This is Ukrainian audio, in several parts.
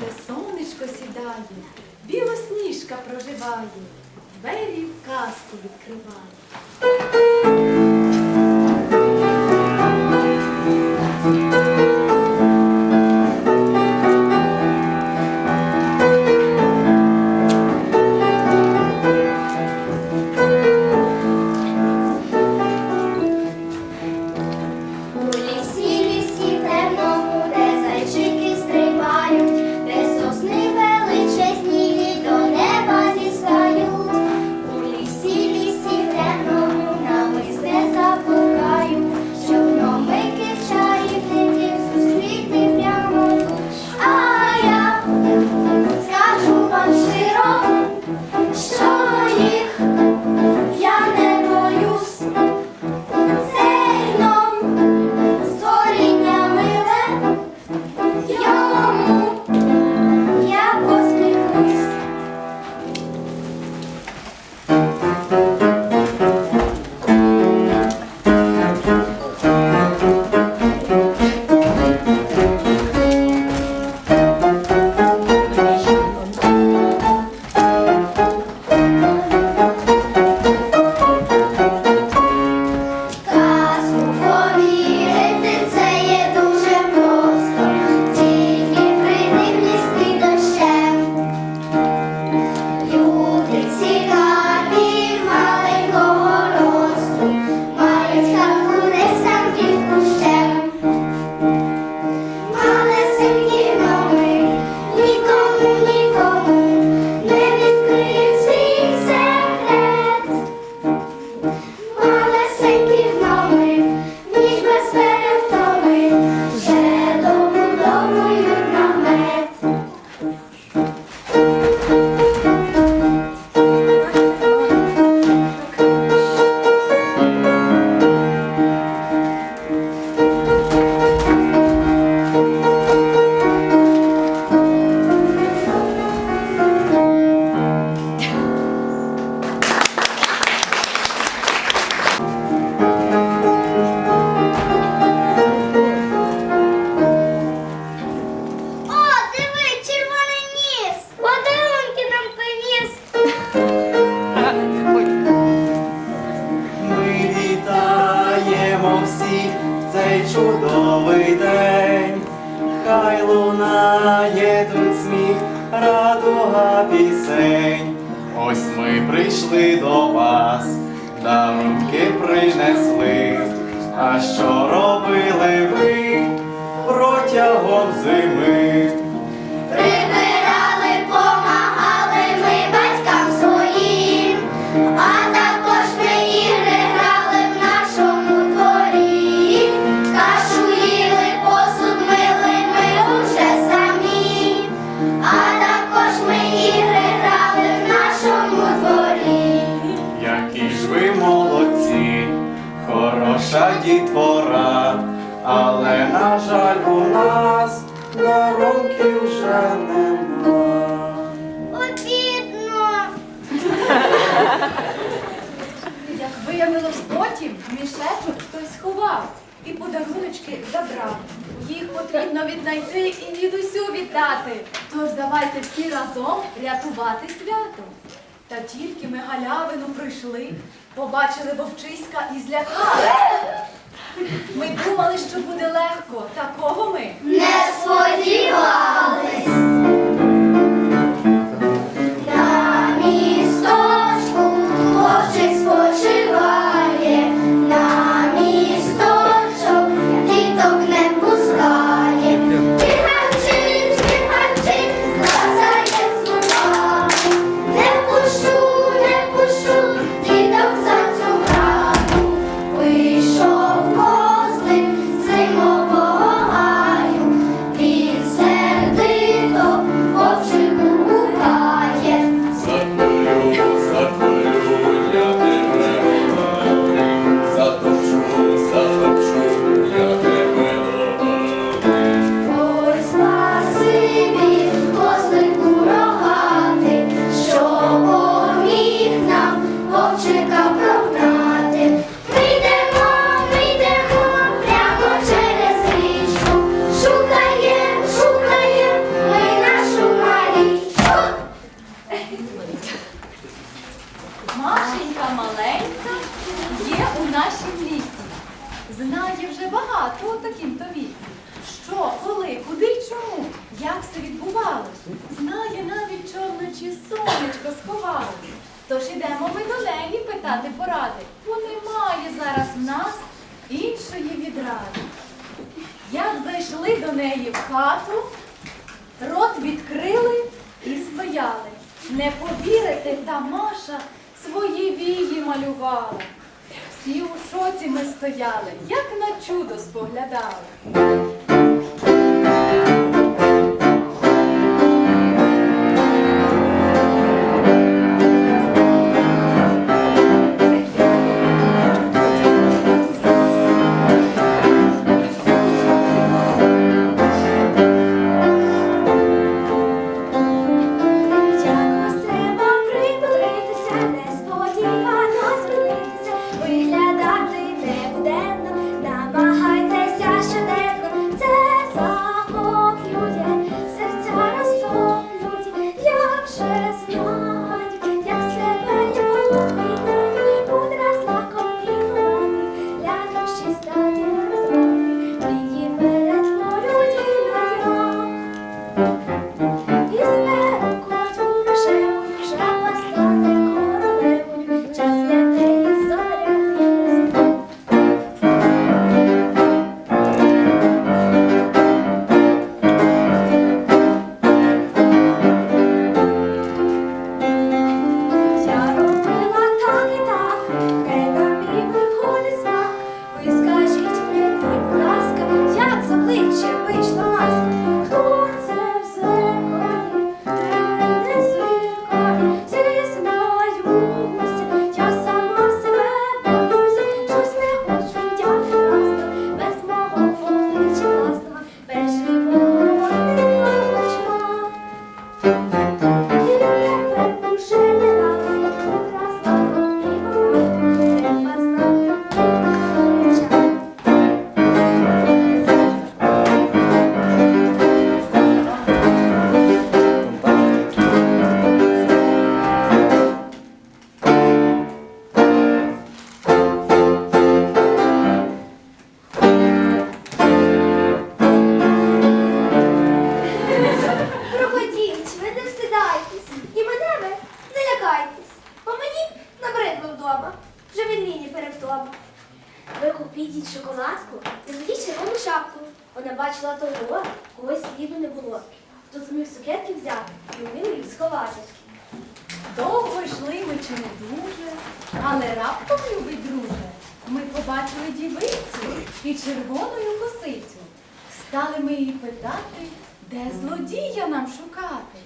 де сонечко сідає, білосніжка проживає, двері в казку відкриває. я посміхнусь. На жаль, у нас дарунків вже нема. Обідно. Як виявилось потім, мішечок хтось сховав і подаруночки забрав. Їх потрібно віднайти і дідусю віддати. Тож давайте всі разом рятувати свято. Та тільки ми галявину прийшли, побачили вовчиська і злякали. Ми думали, що буде легко. Такого ми не сподівалися. першої відразу. Як зайшли до неї в хату, рот відкрили і стояли. Не повірити, та Маша свої вії малювала. Всі у шоці ми стояли, як на чудо споглядали. вже віднині перед вами. Ви купіть їй шоколадку і зробіть червону шапку. Вона бачила того, когось сліду не було. Хто зміг сукетки взяти і вмів їх сховати. Довго йшли ми чи не дуже, але раптом, любий друже, ми побачили дівицю і червоною косицю. Стали ми її питати, де злодія нам шукати.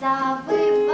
за.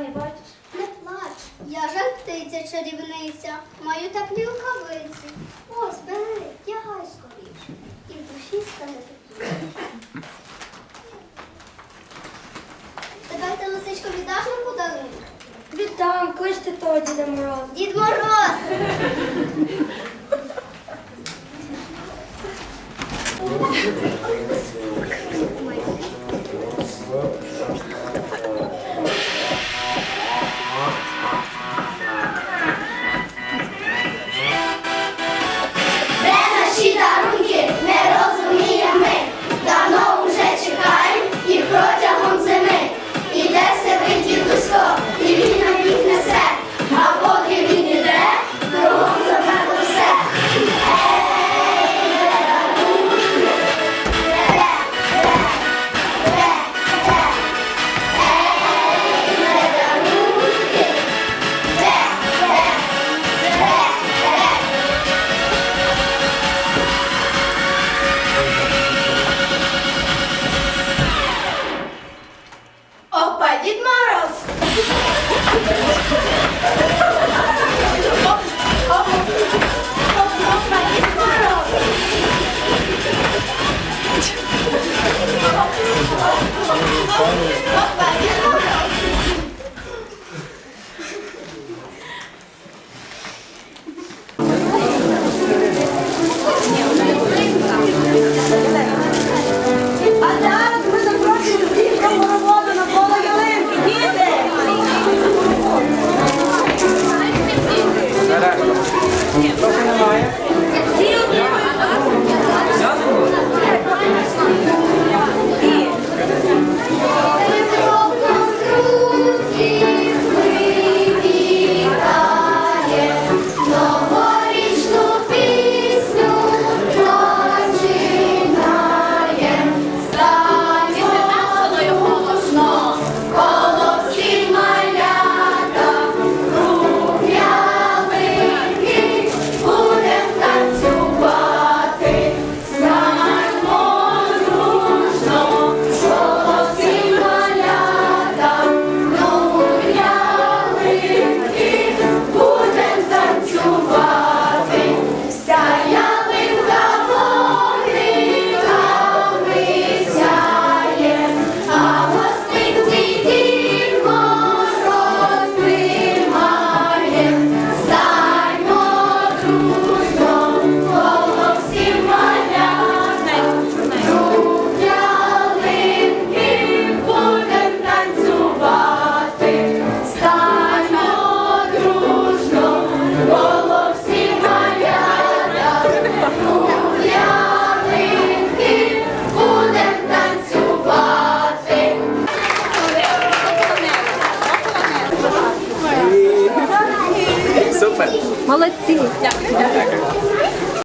не бачиш? Не плач, я жартиця чарівниця, маю теплі рукавиці. Ось, бери, тягай скоріше. І в душі стане тепліше. Тепер ти лисичко віддаш на подарунок? Віддам, кличте тоді, дома.